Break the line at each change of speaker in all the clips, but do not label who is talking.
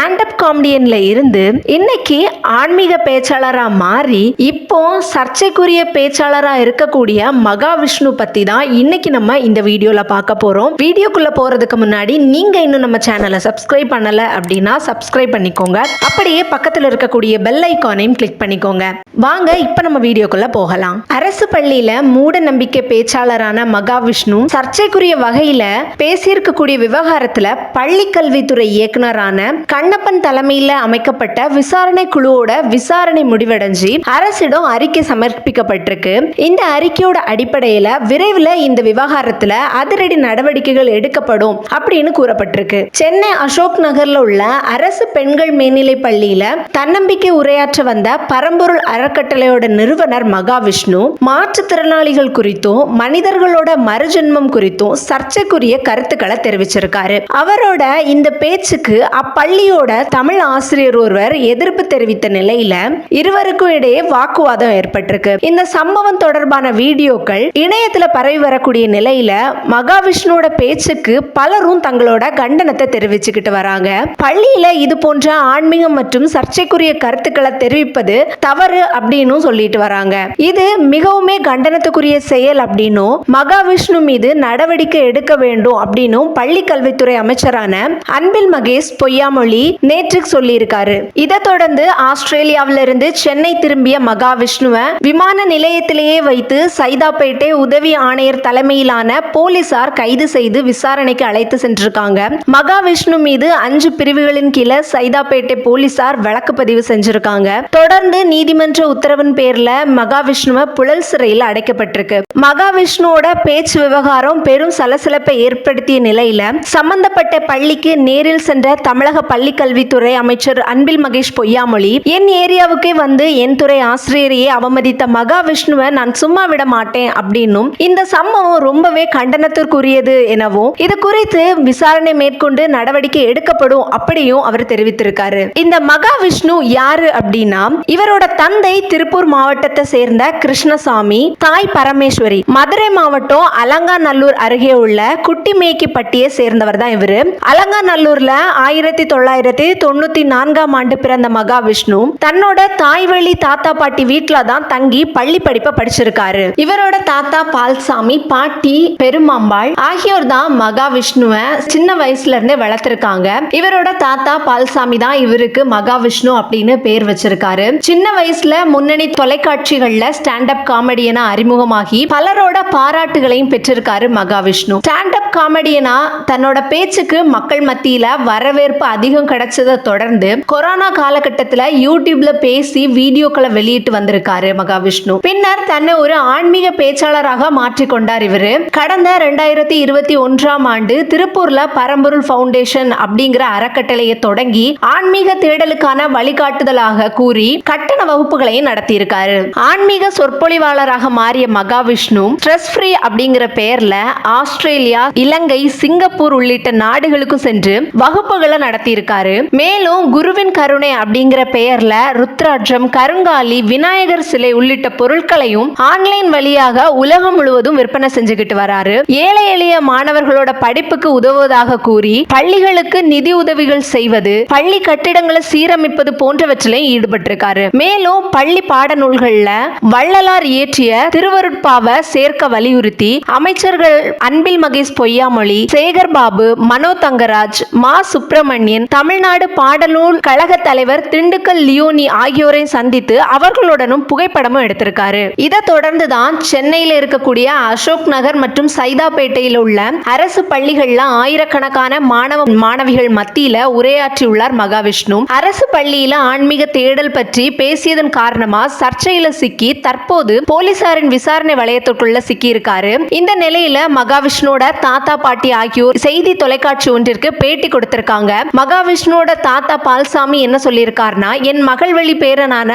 stand up காமெடியன்ல இருந்து இன்னைக்கு ஆன்மீக பேச்சாளரா மாறி இப்போ சர்ச்சைக்குரிய பேச்சாளரா இருக்கக்கூடிய மகாவிஷ்ணு பத்தி தான் இன்னைக்கு நம்ம இந்த வீடியோல பார்க்க போறோம். வீடியோக்குள்ள போறதுக்கு முன்னாடி நீங்க இன்னும் நம்ம சேனலை சப்ஸ்கிரைப் பண்ணல அப்படின்னா சப்ஸ்கிரைப் பண்ணிக்கோங்க. அப்படியே பக்கத்துல இருக்கக்கூடிய பெல் ஐக்கானையும் கிளிக் பண்ணிக்கோங்க. வாங்க இப்ப நம்ம வீடியோக்குள்ள போகலாம். அரசு பள்ளியில மூட நம்பிக்கை பேச்சாளரான மகாவிஷ்ணு சர்ச்சைக்குரிய வகையில பேசியிருக்கக்கூடிய விவகாரத்துல பள்ளி கல்வித்துறை இயக்குனரான கண் கண்ணப்பன் தலைமையில் அமைக்கப்பட்ட விசாரணை குழுவோட விசாரணை முடிவடைஞ்சு அரசிடம் அறிக்கை சமர்ப்பிக்கப்பட்டிருக்கு. இந்த அறிக்கையோட அடிப்படையில விரைவில் இந்த விவகாரத்துல அதிரடி நடவடிக்கைகள் எடுக்கப்படும் அப்படின்னு கூறப்பட்டிருக்கு. சென்னை அசோக் நகர்ல உள்ள அரசு பெண்கள் மேல்நிலை பள்ளியில தன்னம்பிக்கை உரையாற்ற வந்த பரம்பொருள் அறக்கட்டளையோட நிறுவனர் மகாவிஷ்ணு மாற்றுத்திறனாளிகள் குறித்தும் மனிதர்களோட மறுஜென்மம் குறித்தும் சர்ச்சைக்குரிய கருத்துக்களை தெரிவிச்சிருக்காரு. அவரோட இந்த பேச்சுக்கு அப்பள்ளி அப்பள்ளியோட தமிழ் ஆசிரியர் ஒருவர் எதிர்ப்பு தெரிவித்த நிலையில இருவருக்கும் இடையே வாக்குவாதம் ஏற்பட்டிருக்கு. இந்த சம்பவம் தொடர்பான வீடியோக்கள் இணையத்துல பரவி வரக்கூடிய நிலையில மகாவிஷ்ணுவோட பேச்சுக்கு பலரும் தங்களோட கண்டனத்தை தெரிவிச்சுக்கிட்டு வராங்க. பள்ளியில இது போன்ற ஆன்மீகம் மற்றும் சர்ச்சைக்குரிய கருத்துக்களை தெரிவிப்பது தவறு அப்படின்னு சொல்லிட்டு வராங்க. இது மிகவுமே கண்டனத்துக்குரிய செயல் அப்படின்னும் மகாவிஷ்ணு மீது நடவடிக்கை எடுக்க வேண்டும் அப்படின்னும் பள்ளி கல்வித்துறை அமைச்சரான அன்பில் மகேஷ் பொய்யாமொழி நேற்று சொல்லியிருக்காரு. இதை தொடர்ந்து ஆஸ்திரேலியாவில இருந்து சென்னை திரும்பிய மகாவிஷ்ணுவை விமான நிலையத்திலேயே வைத்து சைதாப்பேட்டை உதவி ஆணையர் தலைமையிலான போலீசார் கைது செய்து விசாரணைக்கு அழைத்து சென்றிருக்காங்க. மகாவிஷ்ணு மீது அஞ்சு பிரிவுகளின் கீழே சைதாப்பேட்டை போலீசார் வழக்கு பதிவு செஞ்சிருக்காங்க. தொடர்ந்து நீதிமன்ற உத்தரவின் பேர்ல மகாவிஷ்ணுவை புழல் சிறையில் அடைக்கப்பட்டிருக்கு. மகாவிஷ்ணுவோட பேச்சு விவகாரம் பெரும் சலசலப்பை ஏற்படுத்திய நிலையில சம்பந்தப்பட்ட பள்ளிக்கு நேரில் சென்ற தமிழக பள்ளி கல்வித்துறை அமைச்சர் அன்பில் மகேஷ் பொய்யாமொழி என் ஏரியாவுக்கே வந்து என் துறை ஆசிரியரையே அவமதித்த மகாவிஷ்ணுவை நான் சும்மா விட மாட்டேன் அப்படின்னும் இந்த சம்பவம் ரொம்பவே கண்டனத்திற்குரியது எனவும் இது குறித்து விசாரணை மேற்கொண்டு நடவடிக்கை எடுக்கப்படும் அப்படியும் அவர் தெரிவித்திருக்காரு. இந்த மகாவிஷ்ணு யாரு அப்படின்னா இவரோட தந்தை திருப்பூர் மாவட்டத்தை சேர்ந்த கிருஷ்ணசாமி தாய் பரமேஸ்வரி. மதுரை மாவட்டம் அலங்காநல்லூர் அருகே உள்ள குட்டிமேக்கிப்பட்டியை சேர்ந்தவர் தான் இவரு. அலங்காநல்லூர்ல ஆயிரத்தி தொள்ளாயிரத்தி தொண்ணூத்தி நான்காம் ஆண்டு பிறந்த மகாவிஷ்ணு தன்னோட தாய் வழி தாத்தா பாட்டி வீட்டில தான் தங்கி பள்ளி படிப்பை படிச்சிருக்காரு. இவரோட தாத்தா பால்சாமி பாட்டி பெருமாம்பாள் ஆகியோர் தான் மகாவிஷ்ணுவை சின்ன வயசுல இருந்தே வளர்த்திருக்காங்க. இவரோட தாத்தா பால்சாமி தான் இவருக்கு மகாவிஷ்ணு அப்படின்னு பேர் வச்சிருக்காரு. சின்ன வயசுல முன்னணி தொலைக்காட்சிகள்ல ஸ்டாண்ட் அப் காமெடியனா அறிமுகமாகி பலரோட பாராட்டுகளையும் பெற்றிருக்காரு மகாவிஷ்ணு. ஸ்டாண்ட் அப் காமெடியனா தன்னோட பேச்சுக்கு மக்கள் மத்தியில வரவேற்பு அதிகம் கிடைச்சதை தொடர்ந்து கொரோனா காலகட்டத்துல யூடியூப்ல பேசி வீடியோக்களை வெளியிட்டு வந்திருக்காரு மகாவிஷ்ணு. பின்னர் தன்னை ஒரு ஆன்மீக பேச்சாளராக மாற்றிக்கொண்டார் இவரு. கடந்த ரெண்டாயிரத்தி இருபத்தி ஒன்றாம் ஆண்டு திருப்பூர்ல பரம்பொருள் ஃபவுண்டேஷன் அப்படிங்கிற அறக்கட்டளையை தொடங்கி ஆன்மீக தேடலுக்கான வழிகாட்டுதலாக கூறி கட்டண வகுப்புகளையும் நடத்தியிருக்காரு. ஆன்மீக சொற்பொழிவாளராக மாறிய மகாவிஷ்ணு ஸ்ட்ரெஸ் ஃப்ரீ அப்படிங்கிற பெயர்ல ஆஸ்திரேலியா இலங்கை சிங்கப்பூர் உள்ளிட்ட நாடுகளுக்கு சென்று வகுப்புகளை நடத்தியிருக்காரு. மேலும் குருவின் கருணை அப்படிங்கிற பெயர்ல ருத்ராட்சம் கருங்காலி விநாயகர் சிலை உள்ளிட்ட பொருட்களையும் ஆன்லைன் வழியாக உலகம் முழுவதும் விற்பனை செஞ்சுக்கிட்டு வராரு. ஏழை எளிய மாணவர்களோட படிப்புக்கு உதவுவதாக கூறி பள்ளிகளுக்கு நிதி உதவிகள் செய்வது பள்ளி கட்டிடங்களை சீரமைப்பது போன்றவற்றிலையும் ஈடுபட்டிருக்காரு. மேலும் பள்ளி பாடநூல்கள்ல வள்ளலார் இயற்றிய திருவருட்பாவை சேர்க்க வலியுறுத்தி அமைச்சர்கள் அன்பில் மகேஷ் பொய்யாமொழி சேகர் பாபு மனோ தங்கராஜ் மா சுப்பிரமணியன் தமிழ்நாடு பாடநூல் கழக தலைவர் திண்டுக்கல் லியோனி ஆகியோரை சந்தித்து அவர்களுடனும் புகைப்படமும் எடுத்திருக்காரு. இதை தொடர்ந்து தான் சென்னையில் இருக்கக்கூடிய அசோக் நகர் மற்றும் சைதாப்பேட்டையில் உள்ள அரசு பள்ளிகள்ல ஆயிரக்கணக்கான மாணவ மாணவிகள் மத்தியில உரையாற்றியுள்ளார் மகாவிஷ்ணு. அரசு பள்ளியில ஆன்மீக தேடல் பற்றி பேசியதன் காரணமா சர்ச்சையில சிக்கி தற்போது போலீசாரின் விசாரணை வளையத்திற்குள்ள சிக்கி இருக்காரு இந்த நிலையில மகாவிஷ்ணுவோட தாத்தா பாட்டி ஆகியோர் செய்தி தொலைக்காட்சி ஒன்றிற்கு பேட்டி கொடுத்திருக்காங்க. மகாவிஷ்ணுவோட தாத்தா பால்சாமி என்ன சொல்லியிருக்காருன்னா என் மகள் வழி பேரனான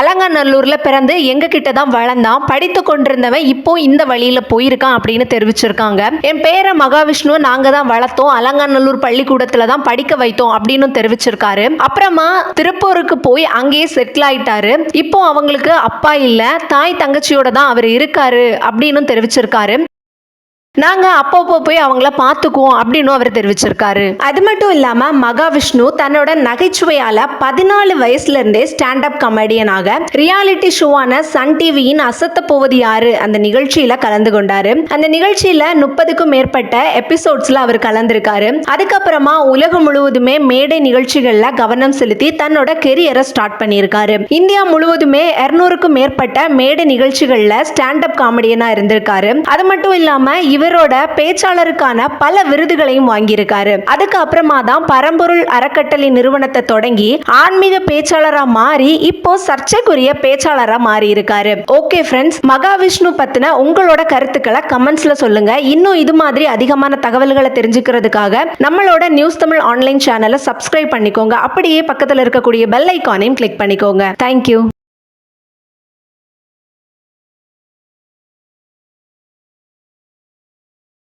அலங்காநல்லூர்ல பிறந்து எங்க கிட்ட தான் வளர்ந்தான். படித்து கொண்டிருந்தவன் இப்போ இந்த வழியில போயிருக்கான் அப்படின்னு தெரிவிச்சிருக்காங்க. என் பேரை மகாவிஷ்ணுவை நாங்க தான் வளர்த்தோம். அலங்காநல்லூர் பள்ளிக்கூடத்துல தான் படிக்க வைத்தோம் அப்படின்னு தெரிவிச்சிருக்காரு. அப்புறமா திருப்பூருக்கு போய் அங்கேயே செட்டில் ஆயிட்டாரு. இப்போ அவங்களுக்கு அப்பா இல்ல. தாய் தங்கச்சியோட தான் அவர் இருக்காரு அப்படின்னு தெரிவிச்சிருக்காரு நாங்க அப்பப்போ போய் அவங்கள பார்த்துக்குவோம் அப்படின்னு அவர் தெரிவிச்சிருக்காரு. அது மட்டும் இல்லாம மகாவிஷ்ணு தன்னோட நகைச்சுவையால பதினாலு வயசுல இருந்தே ஸ்டாண்ட் அப் கமெடியனாக ரியாலிட்டி ஷோவான சன் டிவியின் அசத்த போவது யாரு? அந்த நிகழ்ச்சியில கலந்து கொண்டாரு. அந்த நிகழ்ச்சியில முப்பதுக்கும் மேற்பட்ட எபிசோட்ஸ்ல அவர் கலந்திருக்காரு. அதுக்கப்புறமா உலகம் முழுவதுமே மேடை நிகழ்ச்சிகள்ல கவனம் செலுத்தி தன்னோட கெரியரை ஸ்டார்ட் பண்ணியிருக்காரு. இந்தியா முழுவதுமே இருநூறுக்கும் மேற்பட்ட மேடை நிகழ்ச்சிகள்ல ஸ்டாண்ட் அப் காமெடியனா இருந்திருக்காரு. அது மட்டும் இல்லாம இவரோட பேச்சாளருக்கான பல விருதுகளையும் வாங்கியிருக்காரு. அதுக்கு அப்புறமா தான் பரம்பொருள் அறக்கட்டளை நிறுவனத்தை தொடங்கி ஆன்மீக பேச்சாளரா மாறி இப்போ சர்ச்சைக்குரிய பேச்சாளரா மாறி இருக்காரு ஓகே ஃப்ரெண்ட்ஸ் மகாவிஷ்ணு பத்தின உங்களோட கருத்துக்களை கமெண்ட்ஸ்ல சொல்லுங்க. இன்னும் இது மாதிரி அதிகமான தகவல்களை தெரிஞ்சுக்கிறதுக்காக நம்மளோட நியூஸ் தமிழ் ஆன்லைன் சேனலை சப்ஸ்கிரைப் பண்ணிக்கோங்க. அப்படியே பக்கத்தில் இருக்கக்கூடிய பெல் ஐக்கானையும் கிளிக் பண்ணிக்கோங்க. தேங்க்யூ